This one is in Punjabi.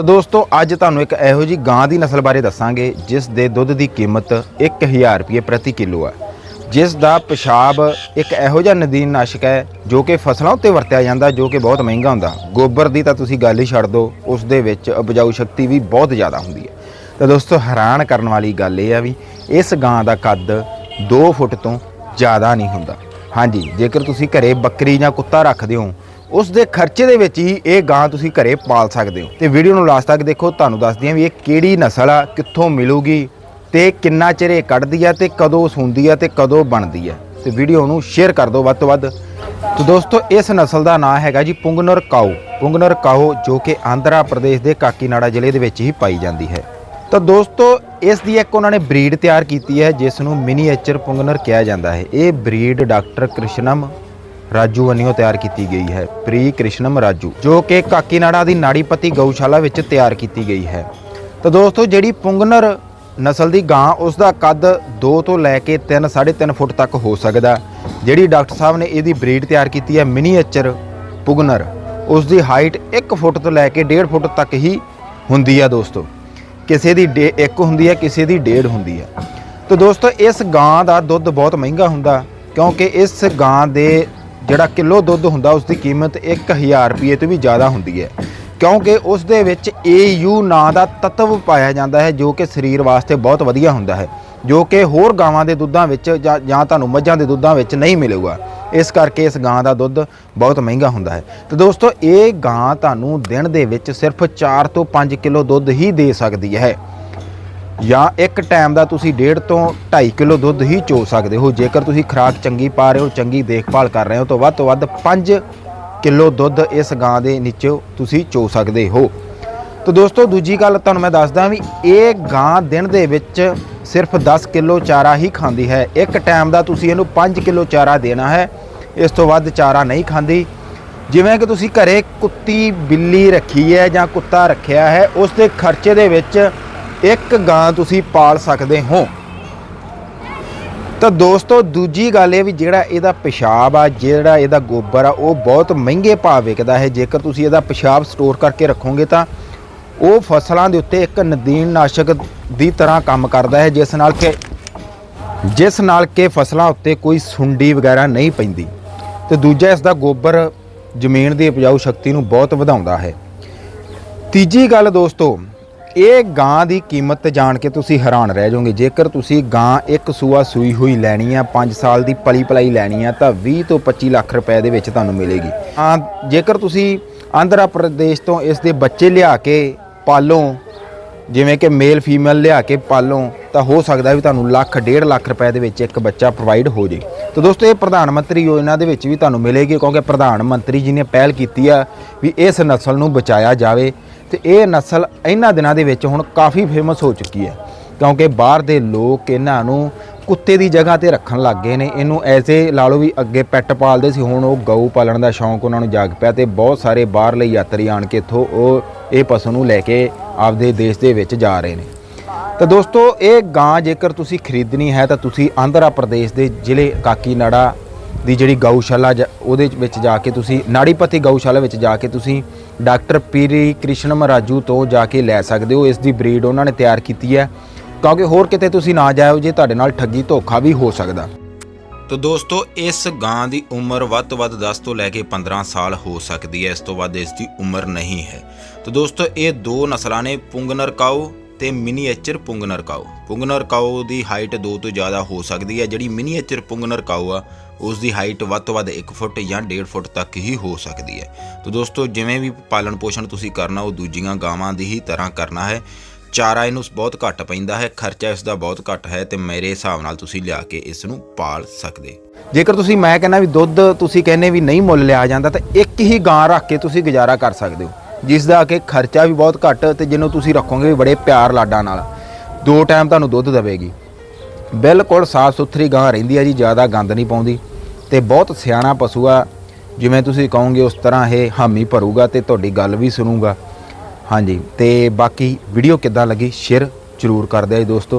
ਤਾਂ ਦੋਸਤੋ, ਅੱਜ ਤੁਹਾਨੂੰ ਇੱਕ ਇਹੋ ਜੀ ਗਾਂ ਦੀ ਨਸਲ ਬਾਰੇ ਦੱਸਾਂਗੇ, ਜਿਸ ਦੇ ਦੁੱਧ ਦੀ ਕੀਮਤ 1000 ਰੁਪਏ ਪ੍ਰਤੀ ਕਿਲੋ ਹੈ ਜਿਸ ਦਾ ਪਿਸ਼ਾਬ ਇੱਕ ਇਹੋ ਜਿਹਾ ਨਦੀਨ ਨਾਸ਼ਕ ਹੈ, ਜੋ ਕਿ ਫਸਲਾਂ ਉੱਤੇ ਵਰਤਿਆ ਜਾਂਦਾ, ਜੋ ਕਿ ਬਹੁਤ ਮਹਿੰਗਾ ਹੁੰਦਾ। ਗੋਬਰ ਦੀ ਤਾਂ ਤੁਸੀਂ ਗੱਲ ਹੀ ਛੱਡ ਦਿਓ ਉਸ ਦੇ ਵਿੱਚ ਉਪਜਾਊ ਸ਼ਕਤੀ ਵੀ ਬਹੁਤ ਜ਼ਿਆਦਾ ਹੁੰਦੀ ਹੈ। ਤਾਂ ਦੋਸਤੋ, ਹੈਰਾਨ ਕਰਨ ਵਾਲੀ ਗੱਲ ਇਹ ਆ ਵੀ ਇਸ ਗਾਂ ਦਾ ਕੱਦ 2 ਫੁੱਟ ਤੋਂ ਜ਼ਿਆਦਾ ਨਹੀਂ ਹੁੰਦਾ। ਹਾਂਜੀ, ਜੇਕਰ ਤੁਸੀਂ ਘਰੇ ਬੱਕਰੀ ਜਾਂ ਕੁੱਤਾ ਰੱਖਦੇ ਹੋ ਉਸ ਦੇ ਖਰਚੇ ਦੇ ਵਿੱਚ ਹੀ ਇਹ ਗਾਂ ਤੁਸੀਂ ਘਰੇ ਪਾਲ ਸਕਦੇ ਹੋ। ਤੇ ਵੀਡੀਓ ਨੂੰ ਲਾਸਟ ਤੱਕ ਦੇਖੋ, ਤੁਹਾਨੂੰ ਦੱਸਦੀ ਹਾਂ ਵੀ ਇਹ ਕਿਹੜੀ ਨਸਲ ਆ, ਕਿੱਥੋਂ ਮਿਲੂਗੀ ਤੇ ਕਿੰਨਾ ਚਿਰ ਇਹ ਕੱਢਦੀ ਆ ਤੇ ਕਦੋਂ ਸੂੰਦੀ ਆ ਤੇ ਕਦੋਂ ਬਣਦੀ ਆ। ਤੇ ਵੀਡੀਓ ਨੂੰ ਸ਼ੇਅਰ ਕਰ ਦਿਓ ਵੱਧ ਤੋਂ ਵੱਧ। ਤੇ ਦੋਸਤੋ, ਇਸ ਨਸਲ ਦਾ ਨਾਂ ਹੈਗਾ ਜੀ ਪੁੰਗਨਰ ਕਾਊ। ਪੁੰਗਨਰ ਕਾਊ ਜੋ ਕਿ ਆਂਧਰਾ ਪ੍ਰਦੇਸ਼ ਦੇ ਕਾਕੀਨਾੜਾ ਜ਼ਿਲ੍ਹੇ ਦੇ ਵਿੱਚ ਹੀ ਪਾਈ ਜਾਂਦੀ ਹੈ। ਤਾਂ ਦੋਸਤੋ, ਇਸ ਦੀ ਇੱਕ ਉਹਨਾਂ ਨੇ ਬਰੀਡ ਤਿਆਰ ਕੀਤੀ ਹੈ, ਜਿਸ ਨੂੰ ਮਿਨੀਏਚਰ ਪੁੰਗਨਰ ਕਿਹਾ ਜਾਂਦਾ ਹੈ। ਇਹ ਬਰੀਡ ਡਾਕਟਰ ਕ੍ਰਿਸ਼ਨਮ ਰਾਜੂ ਵੱਲੋਂ ਤਿਆਰ ਕੀਤੀ ਗਈ ਹੈ, ਪ੍ਰੀ ਕ੍ਰਿਸ਼ਨਮ ਰਾਜੂ, ਜੋ ਕਿ ਕਾਕੀਨਾੜਾ ਦੀ ਨਾੜੀਪਤੀ ਗਊਸ਼ਾਲਾ ਵਿੱਚ ਤਿਆਰ ਕੀਤੀ ਗਈ ਹੈ। ਤਾਂ ਦੋਸਤੋ, ਜਿਹੜੀ ਪੁੰਗਨਰ ਨਸਲ ਦੀ ਗਾਂ, ਉਸ ਦਾ ਕੱਦ 2 ਤੋਂ ਲੈ ਕੇ 3 3.5 ਫੁੱਟ ਤੱਕ ਹੋ ਸਕਦਾ ਜਿਹੜੀ ਡਾਕਟਰ ਸਾਹਿਬ ਨੇ ਇਹਦੀ ਬਰੀਡ ਤਿਆਰ ਕੀਤੀ ਹੈ, ਮਿਨੀਏਚਰ ਪੁਗਨਰ, ਉਸ ਦੀ ਹਾਈਟ 1 ਫੁੱਟ ਤੋਂ ਲੈ ਕੇ 1.5 ਫੁੱਟ ਤੱਕ ਹੀ ਹੁੰਦੀ ਆ ਦੋਸਤੋ। ਕਿਸੇ ਦੀ ਡੇ- ਇੱਕ ਹੁੰਦੀ ਹੈ, ਕਿਸੇ ਦੀ ਡੇਢ ਹੁੰਦੀ ਹੈ। ਤਾਂ ਦੋਸਤੋ, ਇਸ ਗਾਂ ਦਾ ਦੁੱਧ ਬਹੁਤ ਮਹਿੰਗਾ ਹੁੰਦਾ, ਕਿਉਂਕਿ ਇਸ ਗਾਂ ਦੇ ਜਿਹੜਾ ਕਿਲੋ ਦੁੱਧ ਹੁੰਦਾ ਉਸ ਦੀ ਕੀਮਤ 1000 ਰੁਪਏ ਤੋਂ ਵੀ ਜ਼ਿਆਦਾ ਹੁੰਦੀ ਹੈ। ਕਿਉਂਕਿ ਉਸ ਦੇ ਵਿੱਚ AU ਨਾਂ ਦਾ ਤੱਤਵ ਪਾਇਆ ਜਾਂਦਾ ਹੈ, ਜੋ ਕਿ ਸਰੀਰ ਵਾਸਤੇ ਬਹੁਤ ਵਧੀਆ ਹੁੰਦਾ ਹੈ, ਜੋ ਕਿ ਹੋਰ ਗਾਵਾਂ ਦੇ ਦੁੱਧਾਂ ਵਿੱਚ ਜਾਂ ਤੁਹਾਨੂੰ ਮੱਝਾਂ ਦੇ ਦੁੱਧਾਂ ਵਿੱਚ ਨਹੀਂ ਮਿਲੇਗਾ। ਇਸ ਕਰਕੇ ਇਸ ਗਾਂ ਦਾ ਦੁੱਧ ਬਹੁਤ ਮਹਿੰਗਾ ਹੁੰਦਾ ਹੈ। ਤੇ ਦੋਸਤੋ, ਇਹ ਗਾਂ ਤੁਹਾਨੂੰ ਦਿਨ ਦੇ ਵਿੱਚ ਸਿਰਫ 4 ਤੋਂ 5 ਕਿਲੋ ਦੁੱਧ ਹੀ ਦੇ ਸਕਦੀ ਹੈ। ਜਾਂ ਇੱਕ ਟਾਈਮ ਦਾ ਤੁਸੀਂ 1.5 ਤੋਂ 2.5 ਕਿਲੋ ਦੁੱਧ ਹੀ ਚੋ ਸਕਦੇ ਹੋ। ਜੇਕਰ ਤੁਸੀਂ ਖੁਰਾਕ ਚੰਗੀ ਪਾ ਰਹੇ ਹੋ, ਚੰਗੀ ਦੇਖਭਾਲ ਕਰ ਰਹੇ ਹੋ, ਤਾਂ ਵੱਧ ਤੋਂ ਵੱਧ 5 ਕਿਲੋ ਦੁੱਧ ਇਸ ਗਾਂ ਦੇ ਨੀਚੇ ਤੁਸੀਂ ਚੋ ਸਕਦੇ ਹੋ। ਤਾਂ ਦੋਸਤੋ, ਦੂਜੀ ਗੱਲ ਤੁਹਾਨੂੰ ਮੈਂ ਦੱਸਦਾ ਵੀ ਇਹ ਗਾਂ ਦਿਨ ਦੇ ਵਿੱਚ ਸਿਰਫ 10 ਕਿਲੋ ਚਾਰਾ ਹੀ ਖਾਂਦੀ ਹੈ। ਇੱਕ ਟਾਈਮ ਦਾ ਤੁਸੀਂ ਇਹਨੂੰ 5 ਕਿਲੋ ਚਾਰਾ ਦੇਣਾ ਹੈ। ਇਸ ਤੋਂ ਵੱਧ ਚਾਰਾ ਨਹੀਂ ਖਾਂਦੀ। ਜਿਵੇਂ ਕਿ ਤੁਸੀਂ ਘਰੇ ਕੁੱਤੀ ਬਿੱਲੀ ਰੱਖੀ ਹੈ ਜਾਂ ਕੁੱਤਾ ਰੱਖਿਆ ਹੈ, ਉਸ ਦੇ ਖਰਚੇ ਦੇ ਵਿੱਚ ਇੱਕ ਗਾਂ ਤੁਸੀਂ ਪਾਲ ਸਕਦੇ ਹੋ। ਤਾਂ ਦੋਸਤੋ, ਦੂਜੀ ਗੱਲ ਇਹ ਵੀ ਜਿਹੜਾ ਇਹਦਾ ਪਿਸ਼ਾਬ ਆ, ਜਿਹੜਾ ਇਹਦਾ ਗੋਬਰ ਆ, ਉਹ ਬਹੁਤ ਮਹਿੰਗੇ ਭਾਅ ਵਿਕਦਾ ਹੈ। ਜੇਕਰ ਤੁਸੀਂ ਇਹਦਾ ਪਿਸ਼ਾਬ ਸਟੋਰ ਕਰਕੇ ਰੱਖੋਗੇ ਤਾਂ ਉਹ ਫਸਲਾਂ ਦੇ ਉੱਤੇ ਇੱਕ ਨਦੀਨਨਾਸ਼ਕ ਦੀ ਤਰ੍ਹਾਂ ਕੰਮ ਕਰਦਾ ਹੈ, ਜਿਸ ਨਾਲ ਕਿ ਜਿਸ ਨਾਲ ਕਿ ਫਸਲਾਂ ਉੱਤੇ ਕੋਈ ਸੁੰਡੀ ਵਗੈਰਾ ਨਹੀਂ ਪੈਂਦੀ। ਤੇ ਦੂਜਾ ਇਸ ਦਾ ਗੋਬਰ ਜ਼ਮੀਨ ਦੀ ਉਪਜਾਊ ਸ਼ਕਤੀ ਨੂੰ ਬਹੁਤ ਵਧਾਉਂਦਾ ਹੈ। ਤੀਜੀ ਗੱਲ ਦੋਸਤੋ ਇਹ ਗਾਂ ਦੀ ਕੀਮਤ ਜਾਣ ਕੇ ਤੁਸੀਂ ਹੈਰਾਨ ਰਹਿ ਜਾਓਗੇ। ਜੇਕਰ ਤੁਸੀਂ ਗਾਂ ਇੱਕ ਸੂਆ ਸੂਈ ਹੋਈ ਲੈਣੀ ਆ 5 ਸਾਲ ਦੀ ਪਲੀ ਪਲਾਈ ਲੈਣੀ ਆ, ਤਾਂ 20 ਤੋਂ 25 ਲੱਖ ਰੁਪਏ ਦੇ ਵਿੱਚ ਤੁਹਾਨੂੰ ਮਿਲੇਗੀ। ਆ ਜੇਕਰ ਤੁਸੀਂ ਆਂਧਰਾ ਪ੍ਰਦੇਸ਼ ਤੋਂ ਇਸ ਦੇ ਬੱਚੇ ਲਿਆ ਕੇ ਪਾਲੋ, ਜਿਵੇਂ ਕਿ ਮੇਲ ਫੀਮੇਲ ਲਿਆ ਕੇ ਪਾਲੋ, ਤਾਂ ਹੋ ਸਕਦਾ ਵੀ ਤੁਹਾਨੂੰ ਲੱਖ, ਡੇਢ ਲੱਖ ਰੁਪਏ ਦੇ ਵਿੱਚ ਇੱਕ ਬੱਚਾ ਪ੍ਰੋਵਾਈਡ ਹੋ ਜੇ। ਤਾਂ ਦੋਸਤੋ, ਇਹ ਪ੍ਰਧਾਨ ਮੰਤਰੀ ਯੋਜਨਾ ਦੇ ਵਿੱਚ ਵੀ ਤੁਹਾਨੂੰ ਮਿਲੇਗੀ, ਕਿਉਂਕਿ ਪ੍ਰਧਾਨ ਮੰਤਰੀ ਜੀ ਨੇ ਪਹਿਲ ਕੀਤੀ ਆ ਵੀ ਇਸ ਨਸਲ ਨੂੰ ਬਚਾਇਆ ਜਾਵੇ। ਤੇ ਇਹ ਨਸਲ ਇਹਨਾਂ ਦਿਨਾਂ ਦੇ ਵਿੱਚ ਹੁਣ ਕਾਫੀ ਫੇਮਸ ਹੋ ਚੁੱਕੀ ਹੈ। ਕਿਉਂਕਿ ਬਾਹਰ ਦੇ ਲੋਕ ਇਹਨਾਂ ਨੂੰ ਕੁੱਤੇ ਦੀ ਜਗ੍ਹਾ ਤੇ ਰੱਖਣ ਲੱਗ ਗਏ ਨੇ। ਇਹਨੂੰ ਐਸੇ ਲਾ ਲਓ ਵੀ ਅੱਗੇ ਪੈਟ ਪਾਲਦੇ ਸੀ, ਹੁਣ ਉਹ ਗਊ ਪਾਲਣ ਦਾ ਸ਼ੌਂਕ ਉਹਨਾਂ ਨੂੰ ਜਾਗ ਪਿਆ ਤੇ ਬਹੁਤ ਸਾਰੇ ਬਾਹਰਲੇ ਯਾਤਰੀ ਆਣ ਕੇ ਇੱਥੋਂ ਉਹ ਇਹ ਪਸ਼ੂ ਨੂੰ ਲੈ ਕੇ ਆਪਦੇ ਦੇਸ਼ ਦੇ ਵਿੱਚ ਜਾ ਰਹੇ ਨੇ। ਤਾਂ ਦੋਸਤੋ, ਇਹ ਗਾਂ ਜੇਕਰ ਤੁਸੀਂ ਖਰੀਦਣੀ ਹੈ ਤਾਂ ਤੁਸੀਂ ਆਂਧਰਾ ਪ੍ਰਦੇਸ਼ ਦੇ ਜ਼ਿਲ੍ਹੇ ਕਾਕੀਨਾੜਾ ਦੀ ਜਿਹੜੀ ਗਊਸ਼ਾਲਾ ਜ- ਉਹਦੇ ਵਿੱਚ ਜਾ ਕੇ ਤੁਸੀਂ, ਨਾੜੀਪਤੀ ਗਊਸ਼ਾਲਾ ਵਿੱਚ ਜਾ ਕੇ ਤੁਸੀਂ ਡਾਕਟਰ ਪੀਰੀ ਕ੍ਰਿਸ਼ਨਮ ਰਾਜੂ ਤੋਂ ਜਾ ਕੇ ਲੈ ਸਕਦੇ ਹੋ। ਇਸ ਦੀ ਬਰੀਡ ਉਹਨਾਂ ਨੇ ਤਿਆਰ ਕੀਤੀ ਹੈ। ਕਿਉਂਕਿ ਹੋਰ ਕਿਤੇ ਤੁਸੀਂ ਨਾ ਜਾਇਓ ਜੇ ਤੁਹਾਡੇ ਨਾਲ ਠੱਗੀ ਧੋਖਾ ਵੀ ਹੋ ਸਕਦਾ। ਤੋ ਦੋਸਤੋ, ਇਸ ਗਾਂ ਦੀ ਉਮਰ ਵੱਧ ਤੋਂ ਵੱਧ 10 ਤੋਂ ਲੈ ਕੇ 15 ਸਾਲ ਹੋ ਸਕਦੀ ਹੈ। ਇਸ ਤੋਂ ਵੱਧ ਇਸ ਦੀ ਉਮਰ ਨਹੀਂ ਹੈ। ਤੋ ਦੋਸਤੋ, ਇਹ ਦੋ ਨਸਲਾਂ ਨੇ, ਪੁੰਗਨਰ ਕਾਊ ਤੇ miniature Punganur cow. Punganur cow ਦੀ ਹਾਈਟ 2 ਤੋਂ ਜ਼ਿਆਦਾ ਹੋ ਸਕਦੀ ਹੈ। ਜਿਹੜੀ ਮਿਨੀਏਚਰ ਪੁੰਗਨਰ ਕਾਊ ਆ ਉਸ ਦੀ ਹਾਈਟ ਵੱਧ ਤੋਂ ਵੱਧ 1 ਫੁੱਟ ਜਾਂ 1.5 ਫੁੱਟ ਤੱਕ ਹੀ ਹੋ ਸਕਦੀ ਹੈ। ਤੋ ਦੋਸਤੋ, ਜਿਵੇਂ ਵੀ ਪਾਲਣ ਪੋਸ਼ਣ ਤੁਸੀਂ ਕਰਨਾ, ਉਹ ਦੂਜੀਆਂ ਗਾਵਾਂ ਦੀ ਹੀ ਤਰ੍ਹਾਂ ਕਰਨਾ ਹੈ। ਚਾਰਾ ਇਹਨੂੰ ਬਹੁਤ ਘੱਟ ਪੈਂਦਾ ਹੈ, ਖਰਚਾ ਇਸ ਦਾ ਬਹੁਤ ਘੱਟ ਹੈ ਤੇ ਮੇਰੇ ਹਿਸਾਬ ਨਾਲ ਤੁਸੀਂ ਲਿਆ ਕੇ ਇਸ ਨੂੰ ਪਾਲ ਸਕਦੇ। ਜੇਕਰ ਤੁਸੀਂ, ਮੈਂ ਕਹਿੰਦਾ ਵੀ ਦੁੱਧ ਤੁਸੀਂ ਕਹਿੰਦੇ ਵੀ ਨਹੀਂ ਮੁੱਲ ਲਿਆ ਜਾਂਦਾ, ਤਾਂ ਇੱਕ ਹੀ ਗਾਂ ਰੱਖ ਕੇ ਤੁਸੀਂ ਗੁਜ਼ਾਰਾ ਕਰ ਸਕਦੇ ਹੋ। ਜਿਸ ਦਾ ਕਿ ਖਰਚਾ ਵੀ ਬਹੁਤ ਘੱਟ ਤੇ ਜਿਹਨੂੰ ਤੁਸੀਂ ਰੱਖੋਗੇ ਵੀ ਬੜੇ ਪਿਆਰ ਲਾਡਾਂ ਨਾਲ। ਦੋ ਟਾਈਮ ਤੁਹਾਨੂੰ ਦੁੱਧ ਦੇਵੇਗੀ। ਬਿਲਕੁਲ ਸਾਫ਼ ਸੁਥਰੀ ਗਾਂ ਰਹਿੰਦੀ ਆ ਜੀ, ਜ਼ਿਆਦਾ ਗੰਦ ਨਹੀਂ ਪਾਉਂਦੀ। ਤੇ ਬਹੁਤ ਸਿਆਣਾ ਪਸ਼ੂ ਆ, ਜਿਵੇਂ ਤੁਸੀਂ ਕਹੋਗੇ ਉਸ ਤਰ੍ਹਾਂ ਇਹ ਹਾਮੀ ਭਰੂਗਾ ਤੇ ਤੁਹਾਡੀ ਗੱਲ ਵੀ ਸੁਣੂਗਾ। ਹਾਂਜੀ, ਤੇ ਬਾਕੀ ਵੀਡੀਓ ਕਿੱਦਾਂ ਲੱਗੀ ਸ਼ੇਅਰ ਜ਼ਰੂਰ ਕਰ ਦਿਓ ਜੀ ਦੋਸਤੋ।